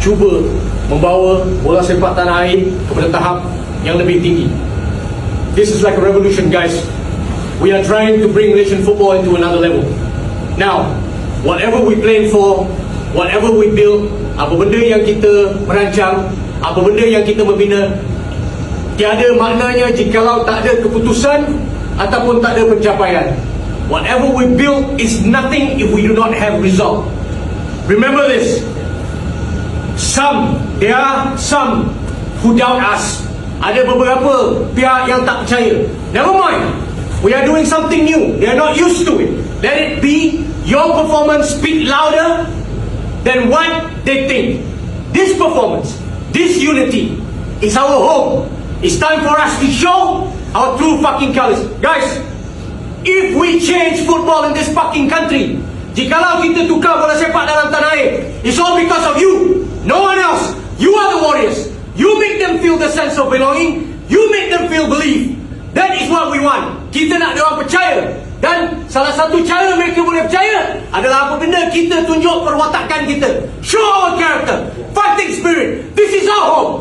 cuba membawa bola sepak tanah air kepada tahap yang lebih tinggi. This is like a revolution guys. We are trying to bring Malaysian football into another level. Now, whatever we plan for, whatever we build, apa benda yang kita merancang, apa benda yang kita membina, tiada maknanya jikalau tak ada keputusan ataupun tak ada pencapaian. Whatever we build is nothing if we do not have result. Remember this. Some, there are some who doubt us. Ada beberapa pihak yang tak percaya. Never mind. We are doing something new. They are not used to it. Let it be your performance speak louder than what they think. This performance, this unity is our home. It's time for us to show our true fucking colors. Guys, if we change football in this fucking country, jikalau kita tukar bola sepak dalam tanah air, it's all feel the sense of belonging. You make them feel belief. That is what we want. Kita nak orang percaya. Dan salah satu cara mereka boleh percaya adalah apabila kita tunjuk perwatakan kita. Show our character. Fighting spirit. This is our home.